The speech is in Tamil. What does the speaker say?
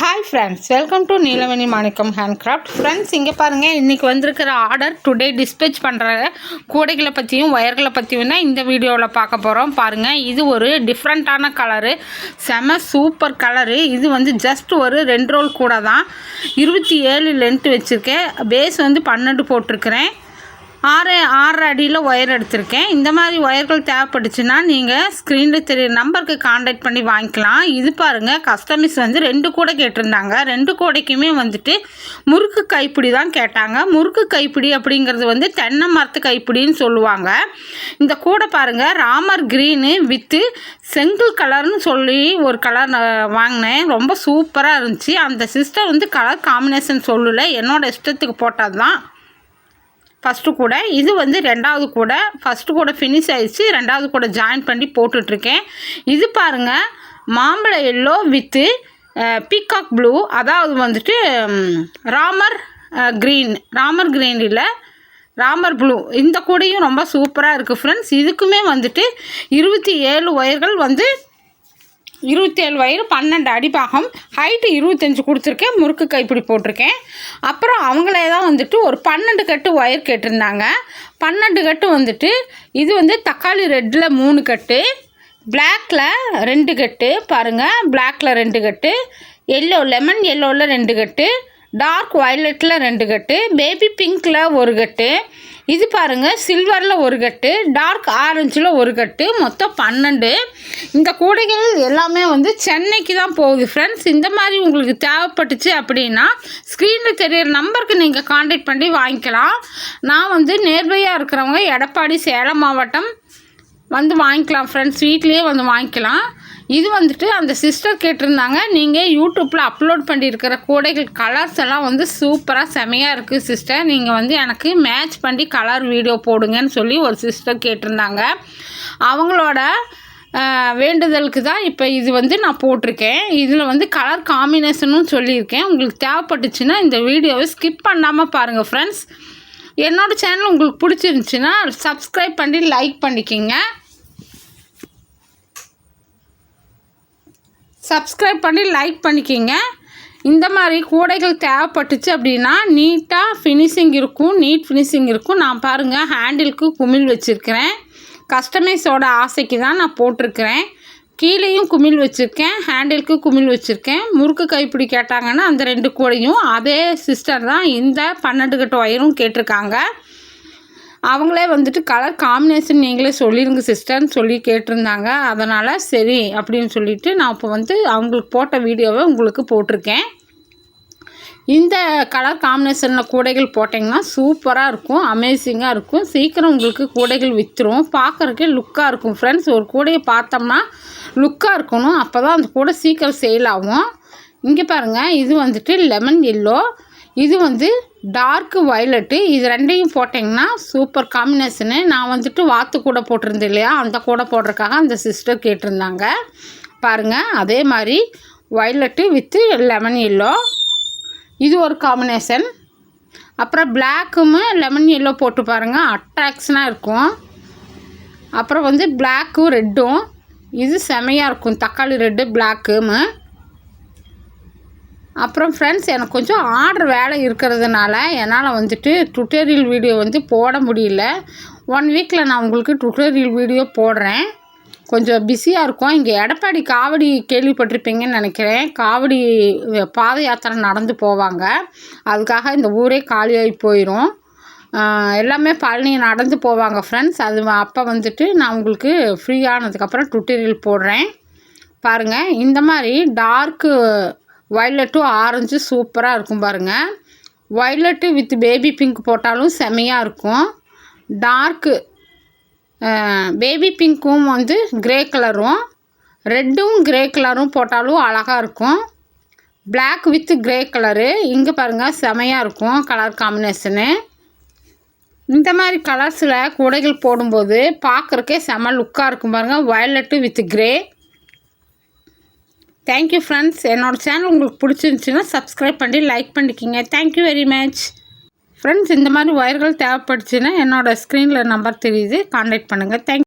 Hi friends welcome to Neelamani Manickam handcraft friends இங்கே பாருங்கள் இன்றைக்கி வந்திருக்கிற ஆர்டர் டுடே டிஸ்பேச் பண்ணுற கூடைகளை பற்றியும் ஒயர்களை பற்றியும் தான் இந்த வீடியோவில் பார்க்க போகிறோம் பாருங்கள் இது ஒரு டிஃப்ரெண்ட்டான கலரு செம சூப்பர் கலரு இது வந்து ஜஸ்ட் ஒரு ரெண்டு ரோல் கூட தான் இருபத்தி ஏழு லென்த்து வச்சுருக்கேன். பேஸ் வந்து பன்னெண்டு போட்டிருக்கிறேன். ஆறு ஆறு அடியில் ஒயர் எடுத்திருக்கேன். இந்த மாதிரி ஒயர்கள் தேவைப்பட்டுச்சுன்னா நீங்கள் ஸ்க்ரீனில் தெரிய நம்பருக்கு காண்டாக்ட் பண்ணி வாங்கிக்கலாம். இது பாருங்கள் கஸ்டமர்ஸ் வந்து ரெண்டு கூடை கேட்டிருந்தாங்க. ரெண்டு கூடைக்குமே வந்துட்டு முறுக்கு கைப்பிடி தான் கேட்டாங்க. முறுக்கு கைப்பிடி அப்படிங்கிறது வந்து தென்னை மரத்து கைப்பிடின்னு சொல்லுவாங்க. இந்த கூடை பாருங்கள் ராமர் க்ரீனு வித்து செங்கல் கலர்னு சொல்லி ஒரு கலர் வாங்கினேன். ரொம்ப சூப்பராக இருந்துச்சு. அந்த சிஸ்டர் வந்து கலர் காம்பினேஷன் சொல்லலை. என்னோடய இஷ்டத்துக்கு போட்டது தான் ஃபஸ்ட்டு கூட இது வந்து ரெண்டாவது கூட ஃபஸ்ட்டு கூட ஃபினிஷ் ஆயிடுச்சு ரெண்டாவது கூட ஜாயின் பண்ணி போட்டுட்ருக்கேன். இது பாருங்கள் மாம்பழ எல்லோ வித்து பீகாக் ப்ளூ அதாவது வந்துட்டு ராமர் க்ரீன் ராமர் க்ரீன் இல்லை ராமர் ப்ளூ இந்த கூடையும் ரொம்ப சூப்பராக இருக்குது ஃப்ரெண்ட்ஸ் இதுக்குமே வந்துட்டு இருபத்தி ஏழு ஒயர்கள் வந்து இருபத்தேழு வயது பன்னெண்டு அடிப்பாகம் ஹைட்டு இருபத்தஞ்சி கொடுத்துருக்கேன் முறுக்கு கைப்பிடி போட்டிருக்கேன். அப்புறம் அவங்களே தான் வந்துட்டு ஒரு பன்னெண்டு கட்டு ஒயர் கேட்டிருந்தாங்க. பன்னெண்டு கட்டு வந்துட்டு இது வந்து தக்காளி ரெட்டில் மூணு கட்டு பிளாக்கில் ரெண்டு கட்டு பாருங்கள் பிளாக்கில் ரெண்டு கட்டு எல்லோ லெமன் எல்லோவில் ரெண்டு கட்டு டார்க் வயலட்டில் ரெண்டு கட்டு பேபி பிங்க்கில் ஒரு கட்டு இது பாருங்கள் சில்வரில் ஒரு கட்டு டார்க் ஆரஞ்சில் ஒரு கட்டு மொத்தம் பன்னெண்டு. இந்த கூடைகள் எல்லாமே வந்து சென்னைக்கு தான் போகுது. ஃப்ரெண்ட்ஸ் இந்த மாதிரி உங்களுக்கு தேவைப்பட்டுச்சு அப்படின்னா ஸ்க்ரீனில் தெரியிற நம்பருக்கு நீங்கள் காண்டாக்ட் பண்ணி வாங்கிக்கலாம். நான் வந்து நேர்வையாக இருக்கிறவங்க எடப்பாடி சேலம் மாவட்டம் வந்து வாங்கிக்கலாம். ஃப்ரெண்ட்ஸ் வீட்லேயே வந்து வாங்கிக்கலாம். இது வந்துட்டு அந்த சிஸ்டர் கேட்டிருந்தாங்க. நீங்கள் யூடியூப்பில் அப்லோட் பண்ணியிருக்கிற கூடைகள் கலர்ஸ் எல்லாம் வந்து சூப்பராக செமையாக இருக்குது சிஸ்டர் நீங்கள் வந்து எனக்கு மேட்ச் பண்ணி கலர் வீடியோ போடுங்கன்னு சொல்லி ஒரு சிஸ்டர் கேட்டிருந்தாங்க. அவங்களோட வேண்டுதலுக்கு தான் இப்போ இது வந்து நான் போட்டிருக்கேன். இதில் வந்து கலர் காம்பினேஷனும் சொல்லியிருக்கேன். உங்களுக்கு தேவைப்பட்டுச்சுன்னா இந்த வீடியோவை ஸ்கிப் பண்ணாமல் பாருங்கள் ஃப்ரெண்ட்ஸ் என்னோடய சேனல் உங்களுக்கு பிடிச்சிருந்துச்சின்னா சப்ஸ்கிரைப் பண்ணி லைக் பண்ணிக்கிங்க. சப்ஸ்கிரைப் பண்ணி லைக் பண்ணிக்கிங்க. இந்த மாதிரி கூடைகள் தேவைப்பட்டுச்சு அப்படின்னா நீட்டாக ஃபினிஷிங் இருக்கும் நீட் ஃபினிஷிங் இருக்கும். நான் பாருங்கள் ஹேண்டிலுக்கு குமிழ் வச்சுருக்கிறேன். கஸ்டமைஸோட ஆசைக்கு தான் நான் போட்டிருக்கிறேன். கீழேயும் குமிழ் வச்சுருக்கேன் ஹேண்டிலுக்கு குமிழ் வச்சுருக்கேன். முறுக்கு கைப்பிடி கேட்டாங்கன்னா அந்த ரெண்டு கூடையும் அதே சிஸ்டர் தான் இந்த பன்னெண்டு கட்டு ஒயரும் கேட்டிருக்காங்க. அவங்களே வந்துட்டு கலர் காம்பினேஷன் நீங்களே சொல்லிடுங்க சிஸ்டர்னு சொல்லி கேட்டிருந்தாங்க. அதனால் சரி அப்படின்னு சொல்லிவிட்டு நான் இப்போ வந்து அவங்களுக்கு போட்ட வீடியோவை உங்களுக்கு போட்டிருக்கேன். இந்த கலர் காம்பினேஷனில் கூடைகள் போட்டிங்கன்னா சூப்பராக இருக்கும் அமேசிங்காக இருக்கும். சீக்கிரம் உங்களுக்கு கூடைகள் விற்றுரும் பார்க்குறக்கே லுக்காக இருக்கும் ஃப்ரெண்ட்ஸ் ஒரு கூடையை பார்த்தோம்னா லுக்காக இருக்கணும். அப்போ தான் அந்த கூடை சீக்கிரம் சேல் ஆகும். இங்கே பாருங்கள் இது வந்துட்டு லெமன் எல்லோ இது வந்து டார்க்கு வயலட்டு இது ரெண்டையும் போட்டிங்கன்னா சூப்பர் காம்பினேஷனு நான் வந்துட்டு வாத்து கூட போட்டிருந்தேன் இல்லையா? அந்த கூட போடுறதுக்காக அந்த சிஸ்டர் கேட்டிருந்தாங்க. பாருங்கள் அதே மாதிரி வயலட்டு வித்து லெமன் எல்லோ இது ஒரு காம்பினேஷன் அப்புறம் பிளாக்கும் லெமன் எல்லோ போட்டு பாருங்கள் அட்ராக்ஷனாக இருக்கும். அப்புறம் வந்து பிளாக்கும் ரெட்டும் இது செமையாக இருக்கும். தக்காளி ரெட்டு பிளாக்குமு அப்புறம் ஃப்ரெண்ட்ஸ் எனக்கு கொஞ்சம் ஆர்டர் வேலை இருக்கிறதுனால என்னால் வந்துட்டு டுட்டோரியல் வீடியோ வந்து போட முடியல. ஒன் வீக்கில் நான் உங்களுக்கு டுட்டோரியல் வீடியோ போடுறேன். கொஞ்சம் பிஸியாக இருக்கும். இங்கே எடப்பாடி காவடி கேள்விப்பட்டிருப்பீங்கன்னு நினைக்கிறேன். காவடி பாத யாத்திரை நடந்து போவாங்க. அதுக்காக இந்த ஊரே காலியாகி போயிடும் எல்லாமே பழனி நடந்து போவாங்க ஃப்ரெண்ட்ஸ் அது அப்போ வந்துட்டு நான் உங்களுக்கு ஃப்ரீ ஆனதுக்கப்புறம் டுட்டோரியல் போடுறேன். பாருங்கள் இந்த மாதிரி டார்க்கு வைலட்டும் ஆரஞ்சு சூப்பராக இருக்கும் பாருங்கள் வைலட்டு வித் பேபி பிங்க் போட்டாலும் செமையாக இருக்கும். டார்க்கு பேபி பிங்க்கும் வந்து க்ரே கலரும் ரெட்டும் க்ரே கலரும் போட்டாலும் அழகாக இருக்கும். பிளாக் வித் க்ரே கலரு இங்கே பாருங்கள் செமையாக இருக்கும் கலர் காம்பினேஷனு இந்த மாதிரி கலர்ஸில் கூடைகள் போடும்போது பார்க்குறக்கே செம லுக்காக இருக்கும் பாருங்கள் violet with grey thank you friends என்னோடய சேனல் உங்களுக்கு பிடிச்சிருந்துச்சின்னா சப்ஸ்கிரைப் பண்ணி லைக் பண்ணிக்கிங்க. Thank you very much friends இந்த மாதிரி ஒயர்கள் தேவைப்படுச்சுன்னா என்னோடய ஸ்க்ரீனில் நம்பர் தெரியுது. கான்டாக்ட் பண்ணுங்கள் தேங்க்